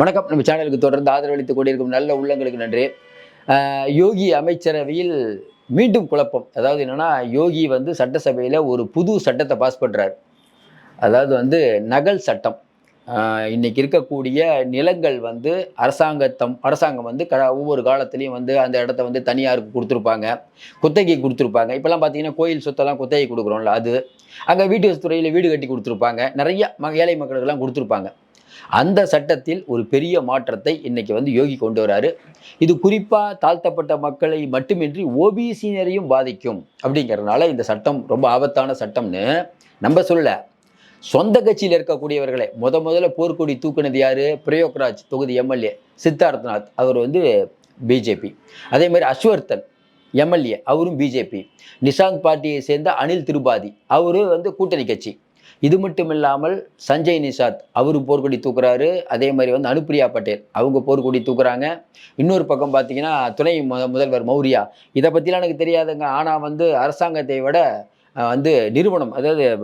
வணக்கம். நம்ம சேனலுக்கு தொடர்ந்து ஆதரவளித்துக் கொண்டிருக்கும் நல்ல உள்ளங்களுக்கு நன்றி. யோகி அமைச்சரவையில் மீண்டும் குழப்பம். அதாவது என்னன்னா யோகி வந்து சட்டசபையில் ஒரு புது சட்டத்தை பாஸ் பண்ணுறார் அதாவது வந்து நகல் சட்டம். இன்றைக்கி இன்னைக்கு இருக்கக்கூடிய நிலங்கள் வந்து அரசாங்கத்தம் அரசாங்கம் வந்து க ஒவ்வொரு காலத்துலேயும் வந்து அந்த இடத்த வந்து தனியாருக்கு கொடுத்துருப்பாங்க. குத்தகை கொடுத்துருப்பாங்க. இப்போல்லாம் பார்த்தீங்கன்னா கோயில் சொத்தெல்லாம் குத்தகை கொடுக்குறோம்ல அது. அங்கே வீட்டு துறையில் வீடு கட்டி கொடுத்துருப்பாங்க. நிறைய ம ஏழை மக்களுக்கெல்லாம் கொடுத்துருப்பாங்க. அந்த சட்டத்தில் ஒரு பெரிய மாற்றத்தை இன்னைக்கு வந்து யோகி கொண்டு வராரு. இது குறிப்பாக தாழ்த்தப்பட்ட மக்களை மட்டுமின்றி ஓபிசியினரையும் பாதிக்கும் அப்படிங்கிறதுனால இந்த சட்டம் ரொம்ப ஆபத்தான சட்டம்னு நம்ம சொல்ல சொந்த கட்சியில் இருக்கக்கூடியவர்களை முத முதல்ல போர்க்கொடி தூக்குனது யாரு? பிரயோக்ராஜ் தொகுதி எம்எல்ஏ சித்தார்த்நாத் அவர் வந்து பிஜேபி அதே மாதிரி அஸ்வர்தன் எம்எல்ஏ அவரும் பிஜேபி நிஷாந்த் பார்ட்டியை சேர்ந்த அனில் திருபாதி அவரும் வந்து கூட்டணி கட்சி. இது மட்டும் இல்லாமல் சஞ்சய் நிஷாத் அவர் போர்க்கொடி தூக்குறாரு. அதே மாதிரி வந்து அனுப்பிரியா பட்டேல் அவங்க போர்க்கொடி தூக்குறாங்க. இன்னொரு பக்கம் பார்த்தீங்கன்னா துணை மு- முதல்வர் மௌரியா. இதை பற்றிலாம் எனக்கு தெரியாதுங்க. ஆனால் வந்து அரசாங்கத்தை விட வந்து நிறுவனம் அதாவது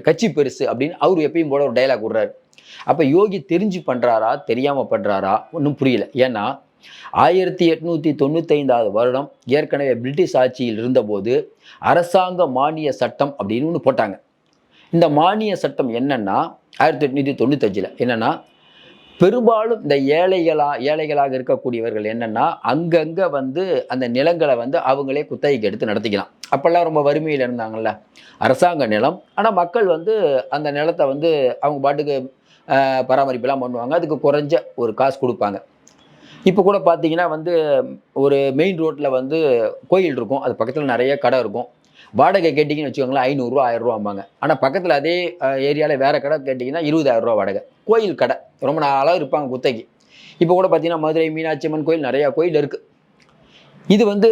கட்சி பெருசு அப்படின்னு அவர் எப்பயும் போல ஒரு டைலாக் விடுறாரு. அப்போ யோகி தெரிஞ்சு பண்ணுறாரா தெரியாமல் பண்ணுறாரா ஒன்றும் புரியல. ஏன்னா ஆயிரத்தி எட்நூற்றி தொண்ணூத்தைந்தாவது வருடம் ஏற்கனவே பிரிட்டிஷ் ஆட்சியில் இருந்தபோது அரசாங்க மானிய சட்டம் அப்படின்னு ஒன்று போட்டாங்க. இந்த மானிய சட்டம் என்னென்னா ஆயிரத்தி எட்நூற்றி தொண்ணூத்தஞ்சில் என்னென்னா பெரும்பாலும் இந்த ஏழைகளா ஏழைகளாக இருக்கக்கூடியவர்கள் என்னென்னா அங்கங்கே வந்து அந்த நிலங்களை வந்து அவங்களே குத்தகைக்கு எடுத்து நடத்திக்கலாம். அப்போல்லாம் ரொம்ப வறுமையில் இருந்தாங்கல்ல. அரசாங்க நிலம். ஆனால் மக்கள் வந்து அந்த நிலத்தை வந்து அவங்க பாட்டுக்கு பராமரிப்பெல்லாம் பண்ணுவாங்க. அதுக்கு குறைஞ்ச ஒரு காசு கொடுப்பாங்க. இப்போ கூட பார்த்தீங்கன்னா வந்து ஒரு மெயின் ரோட்டில் வந்து கோயில் இருக்கும். அது பக்கத்தில் நிறைய கடை இருக்கும். வாடகை கேட்டிங்கன்னு வச்சுக்கோங்களேன் ஐநூறுரூவா ஆயிரரூவாம்பாங்க ஆனால் பக்கத்தில் அதே ஏரியாவில் வேறு கடை கேட்டிங்கன்னா இருபதாயிரரூவா வாடகை. கோயில் கடை. ரொம்ப நாளாக இருப்பாங்க குத்தகைக்கு இப்போ கூட பார்த்திங்கன்னா மதுரை மீனாட்சி அம்மன் கோயில் நிறையா கோயில் இருக்குது இது வந்து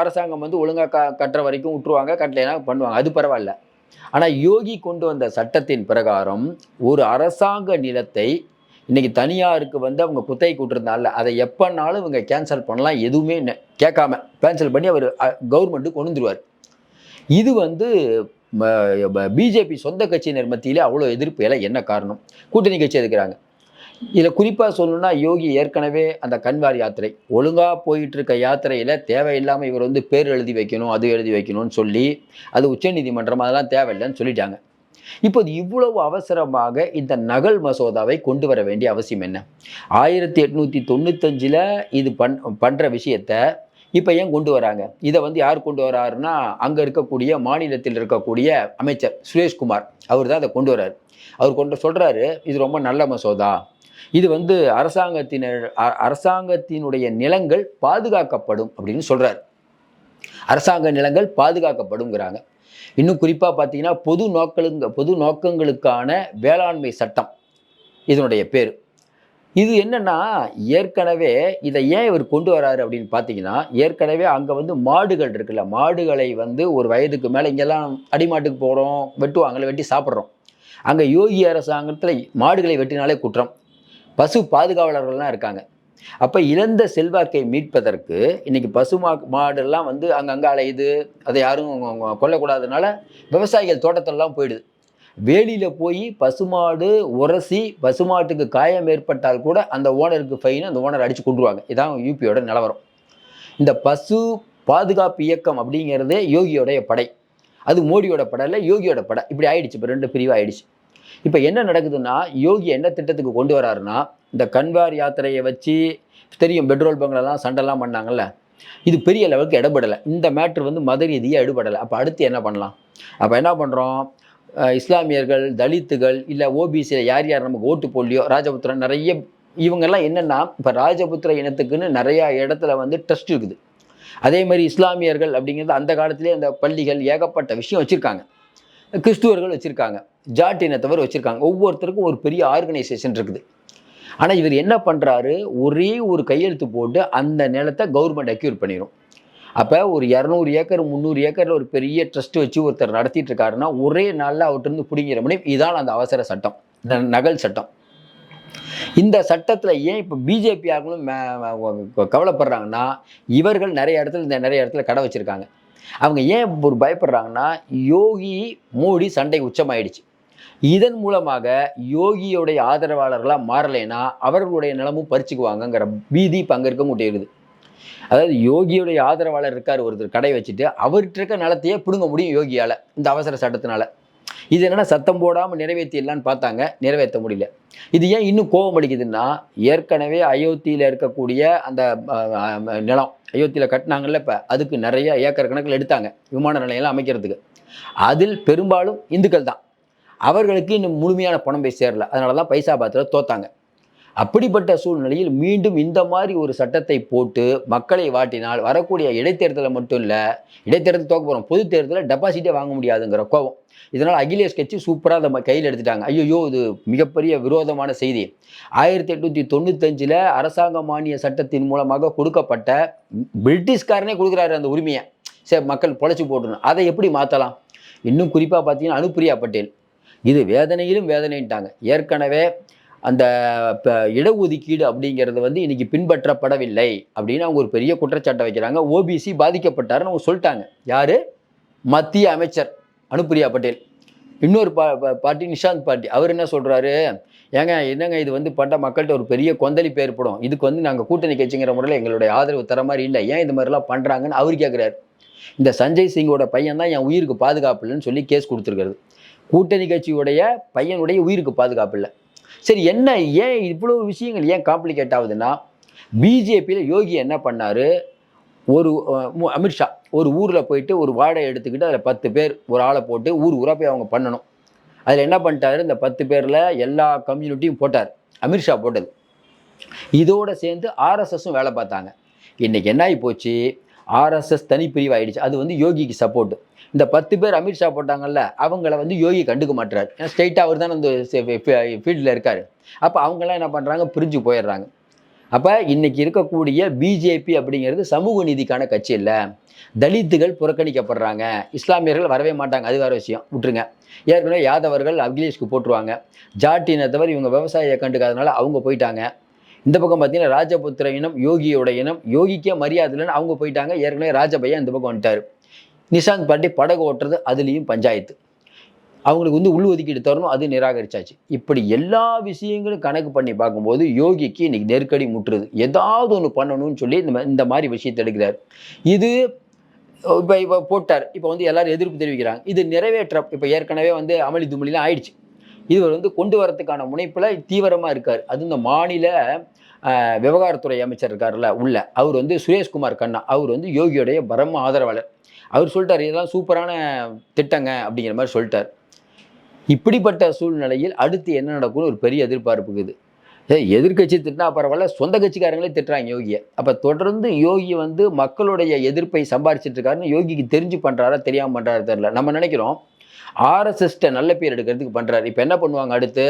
அரசாங்கம் வந்து ஒழுங்காக க கட்டுற வரைக்கும் விட்டுருவாங்க. கட்டலைன்னா பண்ணுவாங்க. அது பரவாயில்ல. ஆனால் யோகி கொண்டு வந்த சட்டத்தின் பிரகாரம் ஒரு அரசாங்க நிலத்தை இன்றைக்கி தனியாருக்கு வந்து அவங்க குத்தகை கூட்டிருந்தால அதை எப்போனாலும் இவங்க கேன்சல் பண்ணலாம். எதுவுமே கேட்காம கேன்சல் பண்ணி அவர் கவர்மெண்ட்டு கொண்டு வந்துருவார். இது வந்து பிஜேபி சொந்த கட்சியினர் மத்தியிலே அவ்வளோ எதிர்ப்பு எல்லாம் என்ன காரணம்? கூட்டணி கட்சி எதுக்குறாங்க? இதில் குறிப்பாக சொல்லணும்னா யோகி ஏற்கனவே அந்த கன்வார் யாத்திரை ஒழுங்காக போயிட்டு இருக்க யாத்திரையில் தேவையில்லாமல் இவர் வந்து பேர் எழுதி வைக்கணும் அது எழுதி வைக்கணும்னு சொல்லி அது உச்சநீதிமன்றம் அதெல்லாம் தேவையில்லைன்னு சொல்லிட்டாங்க. இப்போது இவ்வளவு அவசரமாக இந்த நகல் மசோதாவை கொண்டு வர வேண்டிய அவசியம் என்ன? ஆயிரத்தி எட்நூற்றி தொண்ணூத்தஞ்சில் இது பண் பண்ணுற விஷயத்த இப்போ ஏன் கொண்டு வராங்க? இதை வந்து யார் கொண்டு வராருன்னா அங்கே இருக்கக்கூடிய மாநிலத்தில் இருக்கக்கூடிய அமைச்சர் சுரேஷ்குமார் அவர் தான் அதை கொண்டு வராரு. அவர் கொண்டு சொல்கிறாரு இது ரொம்ப நல்ல மசோதா. இது வந்து அரசாங்கத்தினர் அ- அரசாங்கத்தினுடைய நிலங்கள் பாதுகாக்கப்படும் அப்படின்னு சொல்கிறார் அரசாங்க நிலங்கள் பாதுகாக்கப்படுங்கிறாங்க. இன்னும் குறிப்பாக பார்த்தீங்கன்னா பொது நோக்கலுங்க பொது நோக்கங்களுக்கான வேளாண்மை சட்டம் இதனுடைய பேர். இது என்னன்னா ஏற்கனவே இதை ஏன் இவர் கொண்டு வராரு அப்படின்னு பார்த்தீங்கன்னா ஏற்கனவே அங்கே வந்து மாடுகள் இருக்குல்ல மாடுகளை வந்து ஒரு வயதுக்கு மேலே இங்கெல்லாம் அடிமாட்டுக்கு போகிறோம் வெட்டுவாங்கல்ல வெட்டி சாப்பிட்றோம். அங்கே யோகி அரசாங்கத்தில் மாடுகளை வெட்டினாலே குற்றம். பசு பாதுகாவலர்கள்லாம் இருக்காங்க. அப்போ இழந்த செல்வாக்கை மீட்பதற்கு இன்னைக்கு பசு மா மாடெல்லாம் வந்து அங்கங்கே அலையுது அதை யாரும் கொல்லக்கூடாதனால விவசாயிகள் தோட்டத்திலலாம் போயிடுது. வேலியில் போய் பசுமாடு உரசி பசுமாட்டுக்கு காயம் ஏற்பட்டால் கூட அந்த ஓனருக்கு ஃபைன் அந்த ஓனர் அடித்து கொண்டுருவாங்க இதான் யூபியோட நிலவரம். இந்த பசு பாதுகாப்பு இயக்கம் அப்படிங்கிறதே யோகியோடைய படை. அது மோடியோட படம் இல்லை யோகியோட படை. இப்படி ஆயிடுச்சு. இப்போ ரெண்டு பிரிவாக ஆயிடுச்சு. இப்போ என்ன நடக்குதுன்னா யோகி என்ன திட்டத்துக்கு கொண்டு வராருன்னா இந்த கன்வார் யாத்திரையை வச்சு தெரியும் பெட்ரோல் பங்க்லலாம் சண்டைலாம் பண்ணாங்கல்ல. இது பெரிய லெவலுக்கு இடப்படலை. இந்த மேட்ரு வந்து மத ரீதியாக எடுபடலை அப்போ அடுத்து என்ன பண்ணலாம்? அப்போ என்ன பண்ணுறோம் இஸ்லாமியர்கள் தலித்துகள் இல்லை ஓபிசியில் யார் யார் நமக்கு ஓட்டு போடலையோ ராஜபுத்திரன் நிறைய இவங்கெல்லாம் என்னென்னா இப்போ ராஜபுத்திர இனத்துக்குன்னு நிறையா இடத்துல வந்து ட்ரஸ்ட் இருக்குது. அதே மாதிரி இஸ்லாமியர்கள் அப்படிங்கிறது அந்த காலத்திலே அந்த பள்ளிகள் ஏகப்பட்ட விஷயம் வச்சுருக்காங்க. கிறிஸ்துவர்கள் வச்சுருக்காங்க. ஜாட் இனத்தவர் வச்சுருக்காங்க. ஒவ்வொருத்தருக்கும் ஒரு பெரிய ஆர்கனைசேஷன் இருக்குது. ஆனால் இவர் என்ன பண்ணுறாரு ஒரே ஒரு கையெழுத்து போட்டு அந்த நிலத்தை கவர்மெண்ட் அக்யூர் பண்ணிடும் அப்போ ஒரு இரநூறு ஏக்கர் முந்நூறு ஏக்கரில் ஒரு பெரிய ட்ரஸ்ட் வச்சு ஒருத்தர் நடத்திட்டு இருக்காருன்னா ஒரே நாளில் அவர்கிட்ட பிடிங்கிற முடியும் இதான் அந்த அவசர சட்டம். இந்த நகல் சட்டம். இந்த சட்டத்தில் ஏன் இப்போ பிஜேபி ஆர்களும் கவலைப்படுறாங்கன்னா இவர்கள் நிறைய இடத்துல இந்த நிறைய இடத்துல கடை வச்சுருக்காங்க. அவங்க ஏன் ஒரு பயப்படுறாங்கன்னா யோகி மோடி சண்டை உச்சமாயிடுச்சு. இதன் மூலமாக யோகியோடைய ஆதரவாளர்களாக மாறலைன்னா அவர்களுடைய நிலமும் பறிச்சுக்குவாங்கங்கிற பீதி இப்போ அங்கே இருக்க முடியுது அதாவது யோகியுடைய ஆதரவாளர் இருக்கார் ஒருத்தர் கடை வச்சுட்டு அவர்கிட்ட இருக்க நிலத்தையே பிடுங்க முடியும் யோகியால் இந்த அவசர சட்டத்தினால. இது என்னென்னா சத்தம் போடாமல் நிறைவேற்றிடலான்னு பார்த்தாங்க நிறைவேற்ற முடியல. இது ஏன் இன்னும் கோபம் அடிக்குதுன்னா ஏற்கனவே அயோத்தியில் இருக்கக்கூடிய அந்த நிலம் அயோத்தியில் கட்டினாங்கல்ல இப்போ அதுக்கு நிறைய ஏக்கர் கணக்கில் எடுத்தாங்க விமான நிலையெல்லாம் அமைக்கிறதுக்கு. அதில் பெரும்பாலும் இந்துக்கள் தான் அவர்களுக்கு இன்னும் முழுமையான பணம் போய் சேரல. அதனால தான் பைசா பாத்தில் தோத்தாங்க. அப்படிப்பட்ட சூழ்நிலையில் மீண்டும் இந்த மாதிரி ஒரு சட்டத்தை போட்டு மக்களை வாட்டினால் வரக்கூடிய இடைத்தேர்தலை மட்டும் இல்லை இடைத்தேர்தல் தோக்க போகிறோம் பொது தேர்தலில் டெபாசிட்டே வாங்க முடியாதுங்கிற கோபம். இதனால் அகிலேஷ் கட்சி சூப்பராக அதை கையில் எடுத்துட்டாங்க. ஐயோ இது மிகப்பெரிய விரோதமான செய்தி. ஆயிரத்தி எட்நூற்றி தொண்ணூத்தஞ்சில் அரசாங்க மானிய சட்டத்தின் மூலமாக கொடுக்கப்பட்ட பிரிட்டிஷ்காரனே கொடுக்குறாரு அந்த உரிமையை. சரி மக்கள் பொழைச்சி போட்டுணும் அதை எப்படி மாற்றலாம் இன்னும் குறிப்பாக பார்த்தீங்கன்னா அனுப்பிரியா பட்டேல். இது வேதனையிலும் வேதனைன்ட்டாங்க. ஏற்கனவே அந்த இப்போ இடஒதுக்கீடு அப்படிங்கிறது வந்து இன்னைக்கு பின்பற்றப்படவில்லை அப்படின்னு அவங்க ஒரு பெரிய குற்றச்சாட்டை வைக்கிறாங்க. ஓபிசி பாதிக்கப்பட்டாருன்னு அவங்க சொல்லிட்டாங்க. யாரு? மத்திய அமைச்சர் அனுப்பிரியா பட்டேல். இன்னொரு பா பாட்டி பார்ட்டி நிஷாந்த் பாட்டி. அவர் என்ன சொல்கிறாரு ஏங்க என்னங்க இது வந்து பட்ட மக்கள்கிட்ட ஒரு பெரிய கொந்தளிப்பு ஏற்படும். இதுக்கு வந்து நாங்கள் கூட்டணி கட்சிங்கிற முறையில் எங்களுடைய ஆதரவு தர மாதிரி இல்லை. ஏன் இந்த மாதிரிலாம் பண்ணுறாங்கன்னு அவர் கேட்குறாரு இந்த சஞ்சய் சிங்கோட பையன் தான் என் உயிருக்கு பாதுகாப்பு இல்லைன்னு சொல்லி கேஸ் கொடுத்துருக்காரு கூட்டணி கட்சியுடைய பையனுடைய உயிருக்கு பாதுகாப்பு இல்லை. சரி என்ன ஏன் இவ்வளோ விஷயங்கள் ஏன் காம்ப்ளிகேட் ஆகுதுன்னா பிஜேபியில் யோகி என்ன பண்ணார்? ஒரு அமித்ஷா ஒரு ஊரில் போயிட்டு ஒரு வாடகை எடுத்துக்கிட்டு அதில் பத்து பேர் ஒரு ஆளை போட்டு ஊர் ஊராக போய் அவங்க பண்ணணும். அதில் என்ன பண்ணிட்டாரு? இந்த பத்து பேரில் எல்லா கம்யூனிட்டியும் போட்டார். அமித்ஷா போட்டது. இதோடு சேர்ந்து ஆர்எஸ்எஸும் வேலை பார்த்தாங்க. இன்றைக்கி என்ன ஆகி போச்சு? ஆர்எஸ்எஸ் தனிப்பிரிவு ஆயிடுச்சு அது வந்து யோகிக்கு சப்போர்ட் இந்த பத்து பேர் அமித்ஷா போட்டாங்கல்ல அவங்கள வந்து யோகி கண்டுக்க மாட்டுறாரு ஏன்னா ஸ்ட்ரைட்டாக அவர் தானே அந்த ஃபீல்டில் இருக்கார். அப்போ அவங்கெல்லாம் என்ன பண்ணுறாங்க பிரிஞ்சு போயிடுறாங்க. அப்போ இன்னைக்கு இருக்கக்கூடிய பிஜேபி அப்படிங்கிறது சமூக நீதிக்கான கட்சி இல்லை. தலித்துகள் புறக்கணிக்கப்படுறாங்க. இஸ்லாமியர்கள் வரவே மாட்டாங்க. அது வேறு விஷயம். விட்டுருங்க. ஏற்கனவே யாதவர்கள் அகிலேஷ்க்கு போட்டுருவாங்க. ஜாட்டினத்தவர் இவங்க விவசாயியை கண்டுக்காதனால அவங்க போயிட்டாங்க. இந்த பக்கம் பார்த்தீங்கன்னா ராஜபுத்திர இனம் யோகியோட இனம் யோகிக்கே மரியாதை இல்லைன்னு அவங்க போயிட்டாங்க. ஏற்கனவே ராஜபையா இந்த பக்கம் வந்துட்டார். நிஷாந்த் பாட்டி படகு ஓட்டுறது அதுலேயும் பஞ்சாயத்து. அவங்களுக்கு வந்து உள் ஒதுக்கீடு தரணும் அது நிராகரிச்சாச்சு. இப்படி எல்லா விஷயங்களும் கணக்கு பண்ணி பார்க்கும்போது யோகிக்கு இன்னைக்கு நெருக்கடி முட்டுறது. ஏதாவது ஒன்று பண்ணணும்னு சொல்லி இந்த மா- இந்த மாதிரி விஷயத்தை எடுக்கிறார். இது இப்போ இப்போ போட்டார். இப்போ வந்து எல்லாரும் எதிர்ப்பு தெரிவிக்கிறாங்க. இது நிறைவேற்ற இப்போ ஏற்கனவே வந்து அமளி துமளிலாம் ஆயிடுச்சு. இவர் வந்து கொண்டு வரதுக்கான முனைப்பில் தீவிரமாக இருக்கார். அது இந்த மாநில விவகாரத்துறை அமைச்சர் இருக்கார்ல உள்ள. அவர் வந்து சுரேஷ்குமார் கண்ணா. அவர் வந்து யோகியோடைய பரம ஆதரவாளர். அவர் சொல்லிட்டார் இதெல்லாம் சூப்பரான திட்டங்க அப்படிங்கிற மாதிரி சொல்லிட்டார். இப்படிப்பட்ட சூழ்நிலையில் அடுத்து என்ன நடக்கும்னு ஒரு பெரிய எதிர்பார்ப்பு இருக்குது. ஏய், எதிர்க்கட்சி திட்டினா பரவாயில்ல சொந்த கட்சிக்காரங்களே திட்டுறாங்க யோகியை. அப்போ தொடர்ந்து யோகி வந்து மக்களுடைய எதிர்ப்பை சம்பாரிச்சிட்டு இருக்காருன்னு யோகிக்கு தெரிஞ்சு பண்ணுறாரா தெரியாமல் பண்ணுறாரு தெரில நம்ம நினைக்கிறோம் ஆர்எஸ்எஸ்ட்டை நல்ல பேர் எடுக்கிறதுக்கு பண்ணுறாரு இப்போ என்ன பண்ணுவாங்க அடுத்து?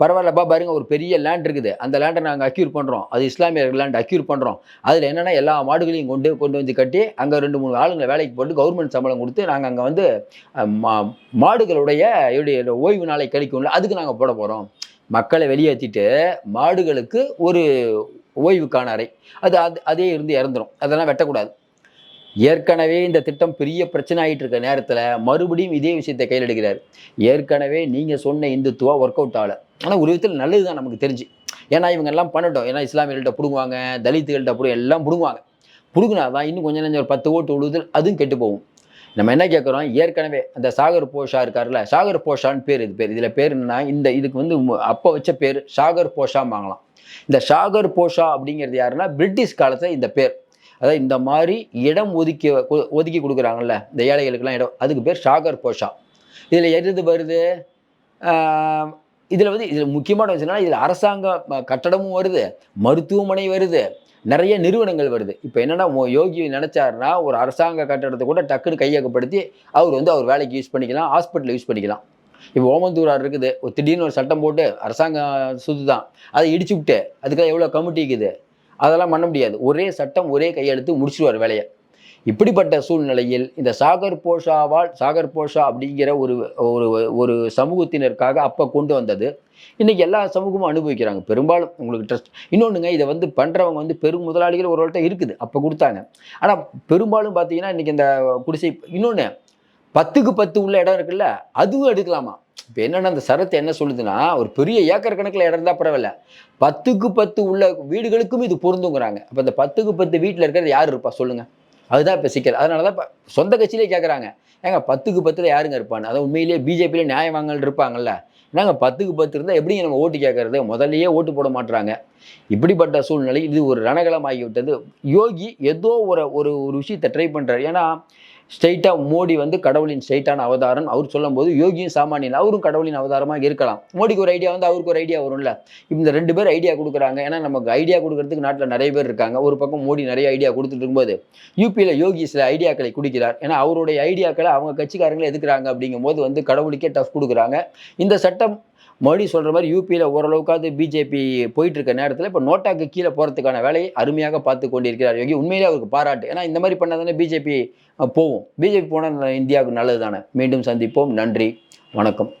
பரவாயில்லப்பா பாருங்க ஒரு பெரிய லேண்ட் இருக்குது. அந்த லேண்டை நாங்கள் அக்யூர் பண்ணுறோம் அது இஸ்லாமியர் லேண்ட் அக்யூர் பண்ணுறோம் அதில் என்னென்னா எல்லா மாடுகளையும் கொண்டு கொண்டு வந்து கட்டி அங்கே ரெண்டு மூணு ஆளுங்களை வேலைக்கு போட்டு கவர்மெண்ட் சம்பளம் கொடுத்து நாங்கள் அங்கே வந்து மா மாடுகளுடைய என்னுடைய ஓய்வு நாளை கழிக்கும்ல அதுக்கு நாங்கள் போட போகிறோம் மக்களை வெளியேற்றிட்டு மாடுகளுக்கு ஒரு ஓய்வுக்கான அறை. அது அது அதே இருந்து இறந்துரும். அதெல்லாம் வெட்டக்கூடாது. ஏற்கனவே இந்த திட்டம் பெரிய பிரச்சனை ஆகிட்டு இருக்க நேரத்தில் மறுபடியும் இதே விஷயத்தை கையில் எடுக்கிறார் ஏற்கனவே நீங்கள் சொன்ன இந்துத்துவா ஒர்க் அவுட் ஆகலை. ஆனால் ஒரு விதத்தில் நல்லது தான் நமக்கு தெரிஞ்சு. ஏன்னா இவங்க எல்லாம் பண்ணட்டும். ஏன்னா இஸ்லாமியர்கள்ட்ட பிடுங்குவாங்க தலித்துகள்கிட்ட பிடி எல்லாம் பிடுங்குவாங்க. பிடுங்கினா தான் இன்னும் கொஞ்சம் நஞ்சம் ஒரு பத்து ஓட்டு உழுதல் அதுவும் கெட்டு போகும். நம்ம என்ன கேட்குறோம் ஏற்கனவே அந்த சாகர் போஷா இருக்கார்ல சாகர் போஷான்னு பேர் இது பேர். இதில் பேர் என்னன்னா இந்த இதுக்கு வந்து அப்போ வச்ச பேர் சாகர் போஷா வாங்கலாம் இந்த சாகர் போஷா அப்படிங்கிறது யாருன்னா பிரிட்டிஷ் காலத்தில் இந்த பேர். அதாவது இந்த மாதிரி இடம் ஒதுக்கி ஒதுக்கி கொடுக்குறாங்கல்ல இந்த ஏழைகளுக்கெல்லாம் இடம் அதுக்கு பேர் சாகர் போஷா இதில் எது வருது இதில் வந்து இதில் முக்கியமான விஷயம்னா இதில் அரசாங்க கட்டடமும் வருது மருத்துவமனை வருது நிறைய நிறுவனங்கள் வருது. இப்போ என்னென்னா மோ- யோகி நினச்சாருன்னா ஒரு அரசாங்க கட்டடத்தை கூட டக்குன்னு கையகப்படுத்தி அவர் வந்து அவர் வேலைக்கு யூஸ் பண்ணிக்கலாம் ஹாஸ்பிட்டலில் யூஸ் பண்ணிக்கலாம். இப்போ ஓமந்தூரார் இருக்குது ஒரு திடீர்னு ஒரு சட்டம் போட்டு அரசாங்கம் சுது தான் அதை இடிச்சு விட்டு அதுக்காக எவ்வளோ கமிட்டி இருக்குது? அதெல்லாம் பண்ண முடியாது. ஒரே சட்டம் ஒரே கையெழுத்து முடிச்சிடுவார் வேலையை. இப்படிப்பட்ட சூழ்நிலையில் இந்த சாகர் போஷாவால் சாகர் போஷா அப்படிங்கிற ஒரு ஒரு ஒரு சமூகத்தினருக்காக அப்போ கொண்டு வந்தது. இன்னைக்கு எல்லா சமூகமும் அனுபவிக்கிறாங்க. பெரும்பாலும் உங்களுக்கு ட்ரஸ்ட் இன்னொன்றுங்க இதை வந்து பண்ணுறவங்க வந்து பெரும் முதலாளிகள் ஒரு இருக்குது. அப்போ கொடுத்தாங்க. ஆனால் பெரும்பாலும் பார்த்தீங்கன்னா இன்னைக்கு இந்த குடிசை இன்னொன்று பத்துக்கு பத்து உள்ள இடம் இருக்குல்ல அதுவும் எடுக்கலாமா? இப்போ என்னென்னா அந்த சரத்து என்ன சொல்லுதுன்னா ஒரு பெரிய ஏக்கர் கணக்கில் இடம் இருந்தால் பரவாயில்ல. பத்துக்கு பத்து உள்ள வீடுகளுக்கும் இது பொருந்துங்கிறாங்க. அப்போ இந்த பத்துக்கு பத்து வீட்டில் இருக்கிறது யார் இருப்பா? சொல்லுங்கள் அதுதான் இப்போ சிக்கல். அதனால தான் இப்போ சொந்த கட்சியிலே கேட்குறாங்க ஏங்க பத்துக்கு பத்தில் யாருங்க இருப்பான்னு? அதான் உண்மையிலேயே பிஜேபியில் நியாயவாங்கல் இருப்பாங்கல்ல. நாங்கள் பத்துக்கு பத்து இருந்தால் எப்படிங்க நம்ம ஓட்டு கேட்கறது முதல்லையே ஓட்டு போட மாட்டுறாங்க இப்படிப்பட்ட சூழ்நிலை இது ஒரு ரணகலம் ஆகிவிட்டது யோகி ஏதோ ஒரு ஒரு ஒரு விஷயத்தை ட்ரை பண்ணுறாரு ஏன்னா ஸ்ட்ரெயிட்டாக மோடி வந்து கடவுளின் ஸ்ட்ரெயிட்டான அவதாரம். அவர் சொல்லும்போது யோகியும் சாமானியன் அவரும் கடவுளின் அவதாரமாக இருக்கலாம். மோடிக்கு ஒரு ஐடியா வந்து அவருக்கு ஒரு ஐடியா வரும்ல? இந்த ரெண்டு பேர் ஐடியா கொடுக்குறாங்க. ஏன்னா நமக்கு ஐடியா கொடுக்கறதுக்கு நாட்டில் நிறைய பேர் இருக்காங்க. ஒரு பக்கம் மோடி நிறைய ஐடியா கொடுத்துட்டு இருக்கும்போது யூபியில் யோகி சில ஐடியாக்களை குடிக்கிறார். ஏன்னா அவருடைய ஐடியாக்களை அவங்க கட்சிக்காரங்களே எதுக்குறாங்க அப்படிங்கும்போது வந்து கடவுளுக்கே டஃப் கொடுக்குறாங்க. இந்த சட்டம் மோடி சொல்கிற மாதிரி யூபியில் ஓரளவுக்காவது பிஜேபி போயிட்டு இருக்க நேரத்தில் இப்போ நோட்டாக்கு கீழே போகிறதுக்கான வேலையை அருமையாக பார்த்து கொண்டிருக்கிறார் யோகி. உண்மையிலே அவருக்கு பாராட்டு. ஏன்னா இந்த மாதிரி பண்ணால் பிஜேபி போவோம் பிஜேபி போனால் இந்தியாவுக்கு நல்லது தானே மீண்டும் சந்திப்போம். நன்றி. வணக்கம்.